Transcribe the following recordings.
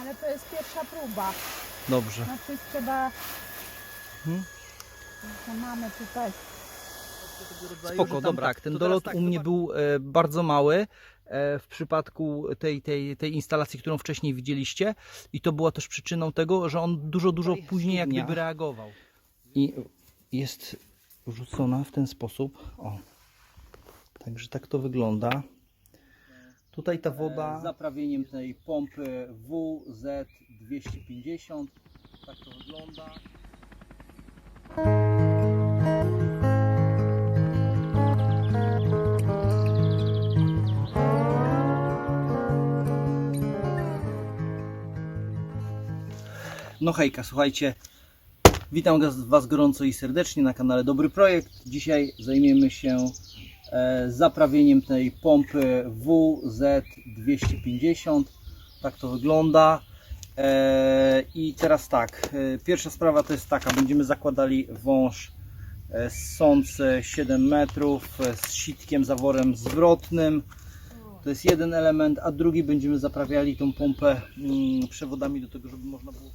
Ale to jest pierwsza próba. Dobrze. Znaczy trzeba... Hmm? To mamy tutaj. Spoko, dobra. Tak, ten dolot u mnie był e, bardzo mały e, w przypadku tej, tej, tej instalacji, którą wcześniej widzieliście i to była też przyczyną tego, że on dużo, dużo później jak gdyby reagował. I jest rzucona w ten sposób. O. Także tak to wygląda. Tutaj ta woda... Zaprawieniem tej pompy WZ250. Tak to wygląda. No hejka, słuchajcie. Witam Was gorąco i serdecznie na kanale Dobry Projekt. Dzisiaj zajmiemy się e, zaprawieniem tej pompy WZ250. Tak to wygląda. E, I teraz tak, e, pierwsza sprawa to jest taka, będziemy zakładali wąż e, ssący 7 metrów z sitkiem, zaworem zwrotnym. To jest jeden element, a drugi będziemy zaprawiali tą pompę mm, przewodami do tego, żeby można było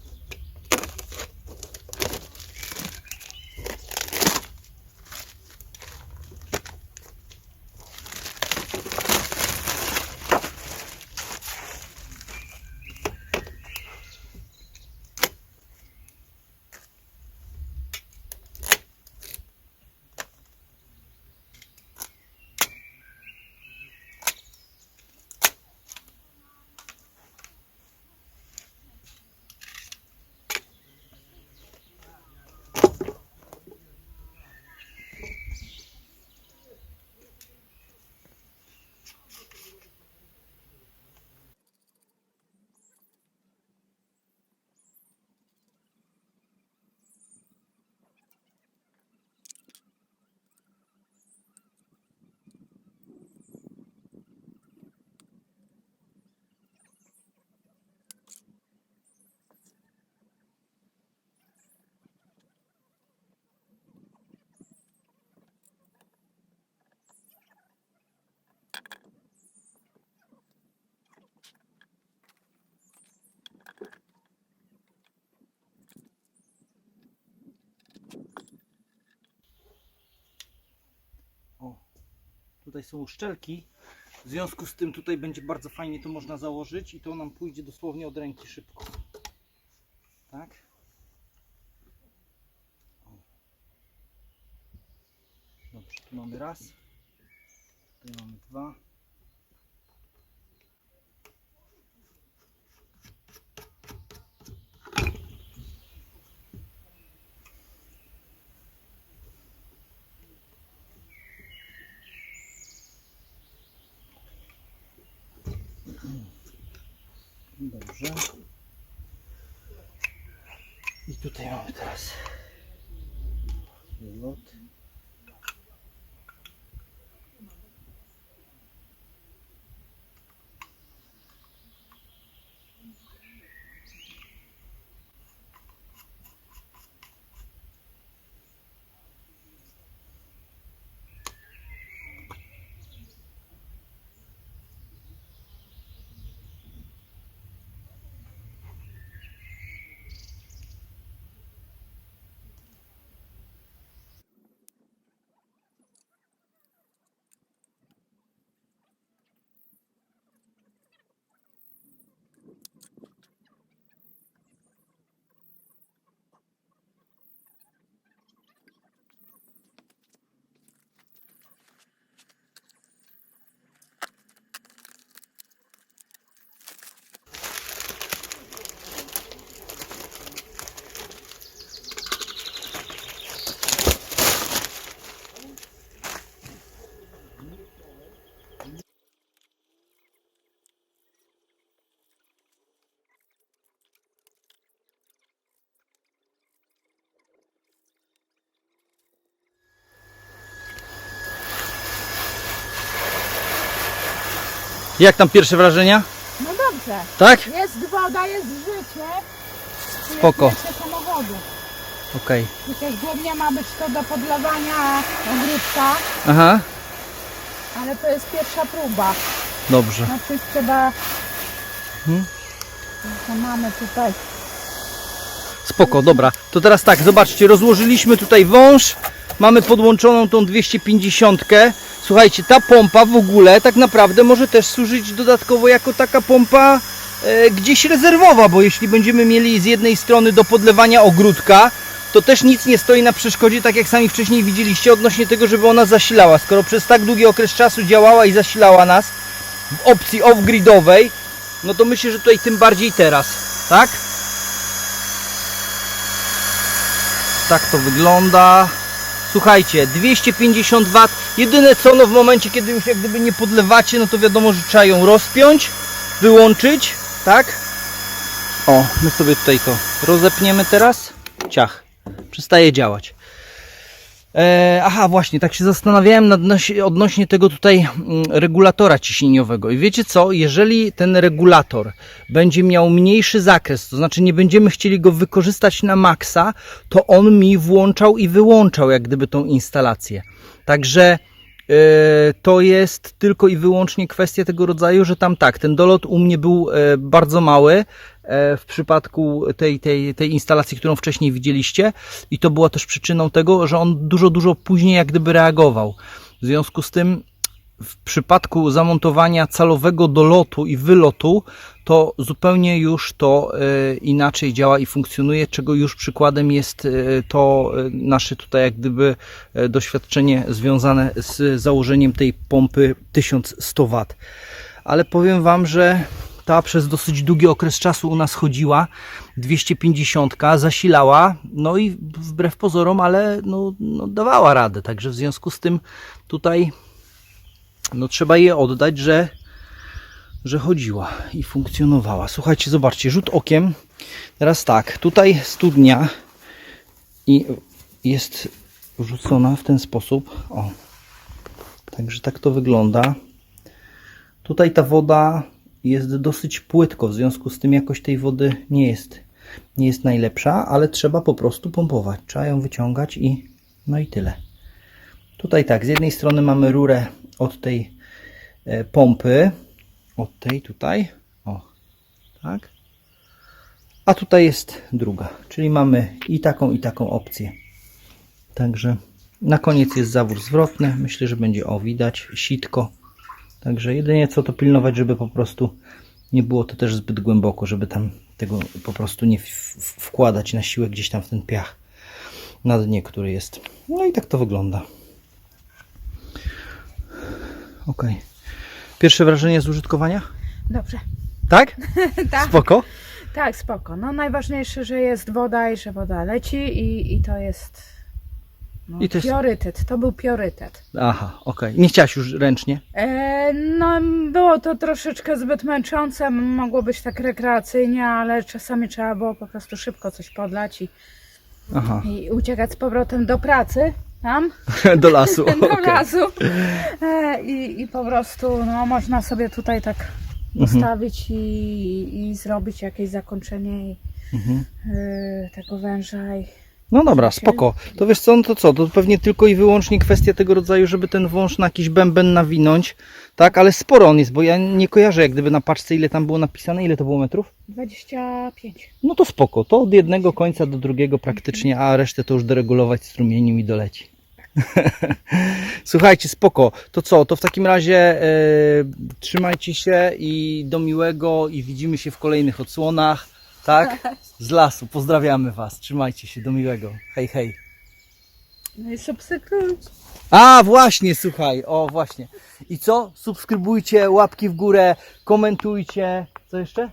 tutaj są uszczelki. W związku z tym tutaj będzie bardzo fajnie to można założyć i to nam pójdzie dosłownie od ręki szybko. Tak? Dobrze, tu mamy raz. Tutaj mamy dwa. Dobrze. I tutaj mamy teraz lot. Jak tam pierwsze wrażenia? No dobrze. Tak? Jest woda, jest życie. Spoko. Jest jeszcze samochodu. Okej. Głównie ma być to do podlewania ogródka, Aha. ale to jest pierwsza próba. Dobrze. Znaczy trzeba... Hmm? To mamy tutaj Spoko, dobra. To teraz tak, zobaczcie, rozłożyliśmy tutaj wąż, mamy podłączoną tą 250. Słuchajcie, ta pompa w ogóle tak naprawdę może też służyć dodatkowo jako taka pompa e, gdzieś rezerwowa, bo jeśli będziemy mieli z jednej strony do podlewania ogródka, to też nic nie stoi na przeszkodzie, tak jak sami wcześniej widzieliście, odnośnie tego, żeby ona zasilała. Skoro przez tak długi okres czasu działała i zasilała nas w opcji off-gridowej, no to myślę, że tutaj tym bardziej teraz, tak? Tak to wygląda. Słuchajcie, 250 W. Jedyne co, no w momencie, kiedy już jak gdyby nie podlewacie, no to wiadomo, że trzeba ją rozpiąć, wyłączyć, tak? O, my sobie tutaj to rozepniemy teraz. Ciach, przestaje działać. E, aha, właśnie, tak się zastanawiałem nad, odnośnie tego tutaj mm, regulatora ciśnieniowego. I wiecie co, jeżeli ten regulator będzie miał mniejszy zakres, to znaczy nie będziemy chcieli go wykorzystać na maksa, to on mi włączał i wyłączał jak gdyby tą instalację. Także e, to jest tylko i wyłącznie kwestia tego rodzaju, że tam tak, ten dolot u mnie był e, bardzo mały w przypadku tej, tej, tej instalacji, którą wcześniej widzieliście i to była też przyczyną tego, że on dużo, dużo później jak gdyby reagował. W związku z tym w przypadku zamontowania calowego dolotu i wylotu, to zupełnie już to e, inaczej działa i funkcjonuje, czego już przykładem jest e, to e, nasze tutaj jak gdyby e, doświadczenie związane z założeniem tej pompy 1100 W. Ale powiem Wam, że ta przez dosyć długi okres czasu u nas chodziła, 250 zasilała, no i wbrew pozorom, ale no, no dawała radę, także w związku z tym tutaj no trzeba je oddać, że, że chodziła i funkcjonowała. Słuchajcie, zobaczcie, rzut okiem. Teraz tak, tutaj studnia i jest wrzucona w ten sposób. O. Także tak to wygląda. Tutaj ta woda jest dosyć płytko, w związku z tym jakość tej wody nie jest, nie jest najlepsza, ale trzeba po prostu pompować. Trzeba ją wyciągać i no i tyle. Tutaj tak, z jednej strony mamy rurę od tej e, pompy, od tej tutaj, o, tak. A tutaj jest druga, czyli mamy i taką, i taką opcję. Także na koniec jest zawór zwrotny. Myślę, że będzie o widać sitko. Także jedynie co to pilnować, żeby po prostu nie było to też zbyt głęboko, żeby tam tego po prostu nie wkładać na siłę gdzieś tam w ten piach na dnie, który jest. No i tak to wygląda. Ok. Pierwsze wrażenie z użytkowania? Dobrze. Tak? tak, Spoko? tak, spoko. No najważniejsze, że jest woda i że woda leci i, i to jest no, I to jest- priorytet. To był priorytet. Aha, okej. Nie chciałaś już ręcznie? E, no było to troszeczkę zbyt męczące, mogło być tak rekreacyjnie, ale czasami trzeba było po prostu szybko coś podlać i, Aha. i uciekać z powrotem do pracy tam, Do lasu. do okej. lasu e, i, i po prostu no, można sobie tutaj tak Mhm. postawić i, i zrobić jakieś zakończenie i, Mhm. e, tego węża i No dobra, spoko. To wiesz co, no to co? To pewnie tylko i wyłącznie kwestia tego rodzaju, żeby ten wąż na jakiś bęben nawinąć. Tak, ale sporo on jest, bo ja nie kojarzę jak gdyby na paczce ile tam było napisane, ile to było metrów? 25. No to spoko, to od jednego końca do drugiego praktycznie, a resztę to już deregulować strumieniem i doleci. Słuchajcie, spoko. To co? To w takim razie e, trzymajcie się i do miłego i widzimy się w kolejnych odsłonach. Tak? Z lasu. Pozdrawiamy Was. Trzymajcie się. Do miłego. Hej, hej. No i subskrybujcie. A, właśnie, słuchaj. O, właśnie. I co? Subskrybujcie, łapki w górę, komentujcie. Co jeszcze?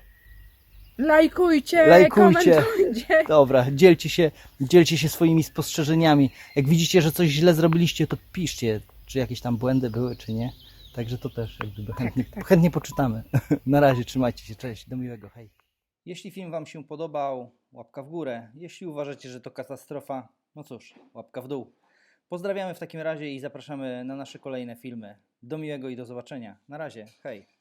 Lajkujcie, Lajkujcie. komentujcie. Dobra, dzielcie się, dzielcie się swoimi spostrzeżeniami. Jak widzicie, że coś źle zrobiliście, to piszcie, czy jakieś tam błędy były, czy nie. Także to też jak gdyby chętnie, tak. chętnie poczytamy. Na razie, trzymajcie się, cześć, do miłego, hej. Jeśli film Wam się podobał, łapka w górę. Jeśli uważacie, że to katastrofa, no cóż, łapka w dół. Pozdrawiamy w takim razie i zapraszamy na nasze kolejne filmy. Do miłego i do zobaczenia. Na razie, hej.